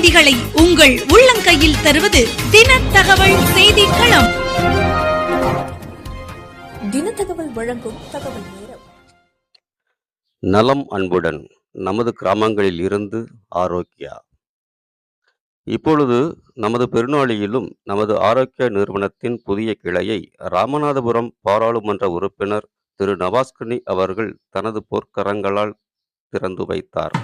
செய்திகளை உங்கள் உள்ளங்கையில் தருவது தின தகவல் செய்தி களம் தினத்தகவல் வழங்கும் தகவல் நேரம். நலம் அன்புடன் நமது கிராமங்களில் இருந்து ஆரோக்கியா. இப்பொழுது நமது பெருநாளியிலும் நமது ஆரோக்கிய நிறுவனத்தின் புதிய கிளையை ராமநாதபுரம் பாராளுமன்ற உறுப்பினர் திரு நவாஸ்கனி அவர்கள் தனது பொற்கரங்களால் திறந்து வைத்தார்.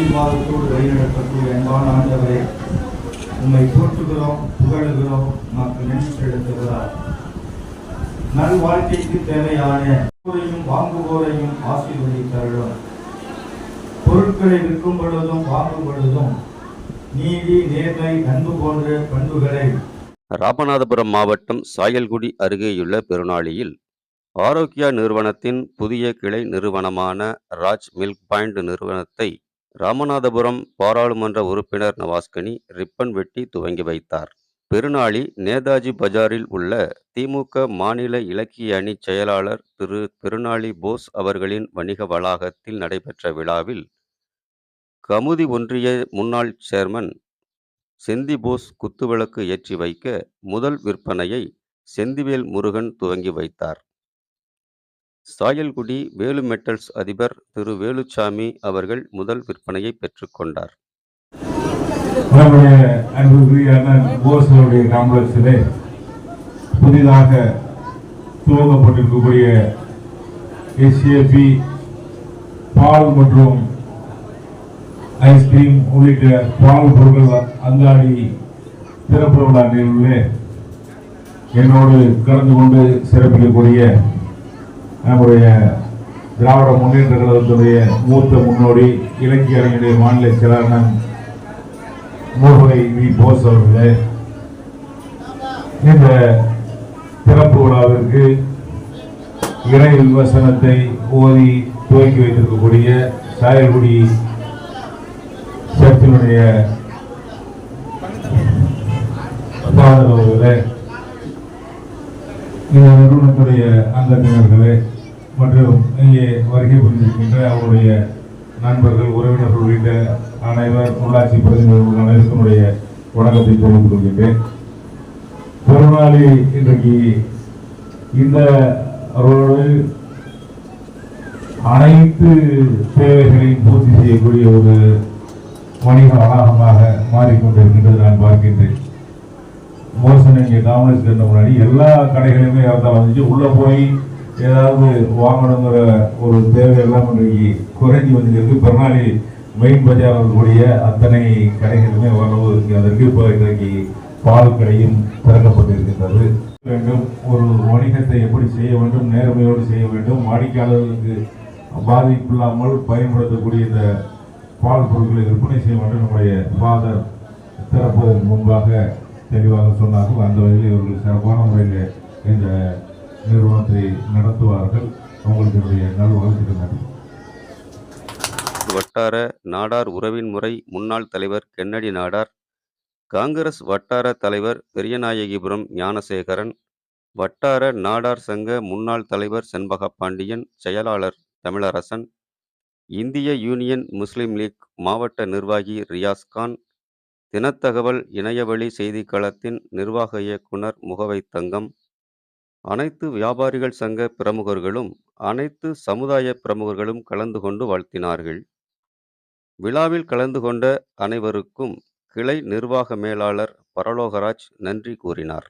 ஆசீர்வாதத்தோடு வழிநடத்தக்கூடிய அன்பான ஆண்டவரே உண்மை போற்றுகிறோம் புகழுகிறோம் நமக்கு நன்றி செலுத்துகிறார். நல் வாழ்க்கைக்கு தேவையான வாங்குவோரையும் ஆசீர்வதித்தருளும். பொருட்களை விற்கும் பொழுதும் வாங்கும் பொழுதும் நீதி நேர்மை அன்பு போன்ற பண்புகளை ராமநாதபுரம் மாவட்டம் சாயல்குடி அருகேயுள்ள பெருநாளியில் ஆரோக்கியா நிறுவனத்தின் புதிய கிளை நிறுவனமான ராஜ் மில்க் பாயிண்ட் நிறுவனத்தை ராமநாதபுரம் பாராளுமன்ற உறுப்பினர் நவாஸ்கனி ரிப்பன் வெட்டி துவங்கி வைத்தார். பெருநாளி நேதாஜி பஜாரில் உள்ள திமுக மாநில இலக்கிய அணி செயலாளர் திரு பெருநாளி போஸ் அவர்களின் வணிக வளாகத்தில் நடைபெற்ற விழாவில் கமுதி ஒன்றிய முன்னாள் சேர்மன் செந்தி போஸ் குத்துவிளக்கு ஏற்றி வைக்க முதல் விற்பனையை செந்திவேல் முருகன் துவங்கி வைத்தார். சாயல்குடி வேலு மெட்டல்ஸ் அதிபர் திரு வேலுச்சாமி அவர்கள் முதல் விற்பனையை பெற்றுக்கொண்டார் அன்புக்குரிய காம்ப்ளெக்ஸிலே புதிதாக துவங்கப்பட்டிருக்கக்கூடிய எஸ்ஏபி பால் மற்றும் ஐஸ்கிரீம் உள்ளிட்ட பால் பொருட்கள் அங்காடி திறப்பு விழா நிகழ்விலே என்னோடு கலந்து கொண்டு சிறப்பிக்கக்கூடிய நம்முடைய திராவிட முன்னேற்ற கழகத்துடைய மூத்த முன்னோடி இலக்கிய அறிஞருடைய மாநில செயலாளர் மூர்வை வி. போஸ் அவர்களே இந்த திறப்பு விழாவிற்கு இறை விமர்சனத்தை ஓதி துவக்கி வைத்திருக்கக்கூடிய சாயல்குடி சர்ச்சினுடைய அவர்களே இந்த நிறுவனத்துடைய அங்கத்தினர்களே மற்றும் இங்கே வருகை புரிந்திருக்கின்ற அவருடைய நண்பர்கள் உறவினர்கள் உள்ளிட்ட அனைவர் உள்ளாட்சி பிரதிநிதிகள் அனைவருக்கும் வணக்கத்தை தெரிவித்துக் கொள்கின்றேன். பெருநாளி இன்றைக்கு இந்த ரோடு அனைத்து தேவைகளையும் பூர்த்தி செய்யக்கூடிய ஒரு வணிக வளாகமாக மாறிக்கொண்டிருக்கின்றது நான் பார்க்கின்றேன். மோசன் இங்கே காமர்ஸ் முன்னாடி எல்லா கடைகளுமே இறந்தா வந்துச்சு உள்ள போய் ஏதாவது வாங்கணுங்கிற ஒரு தேவை எல்லாம் இன்றைக்கு குறைஞ்சி வந்துருக்கு பிறநாளி மெயின் பஜார் இருக்கக்கூடிய அத்தனை கடைகளுமே ஓரளவு இருக்கிறதற்கு இப்போ இன்றைக்கு பால் கடையும் திறக்கப்பட்டிருக்கின்றது. வேண்டும். ஒரு வணிகத்தை எப்படி செய்ய வேண்டும் நேர்மையோடு செய்ய வேண்டும் வாடிக்கையாளர்களுக்கு பாதிப்பு இல்லாமல் பயன்படுத்தக்கூடிய இந்த பால் பொருட்களை விற்பனை செய்ய வேண்டும் நம்முடைய ஃபாதர் திறப்பதற்கு முன்பாக தெளிவாக சொன்னார்கள். அந்த வகையில் இவர்கள் சிறப்பான முறையில் இந்த நிறுவனத்தை நடத்துவார்கள். அவங்களுக்கு என்னுடைய நல்வாழ்த்துக்கள் நன்றி. வட்டார நாடார் உறவின் முறை முன்னாள் தலைவர் கென்னடி நாடார் காங்கிரஸ் வட்டார தலைவர் பெரியநாயகிபுரம் ஞானசேகரன் வட்டார நாடார் சங்க முன்னாள் தலைவர் செண்பக பாண்டியன் செயலாளர் தமிழரசன் இந்திய யூனியன் முஸ்லீம் லீக் மாவட்ட நிர்வாகி ரியாஸ்கான் தினத்தகவல் இணையவழி செய்திக்களத்தின் நிர்வாக இயக்குனர் முகவை தங்கம் அனைத்து வியாபாரிகள் சங்க பிரமுகர்களும் அனைத்து சமுதாய பிரமுகர்களும் கலந்து கொண்டு வாழ்த்தினார்கள். விழாவில் கலந்து கொண்ட அனைவருக்கும் கிளை நிர்வாக மேலாளர் பரலோகராஜ் நன்றி கூறினார்.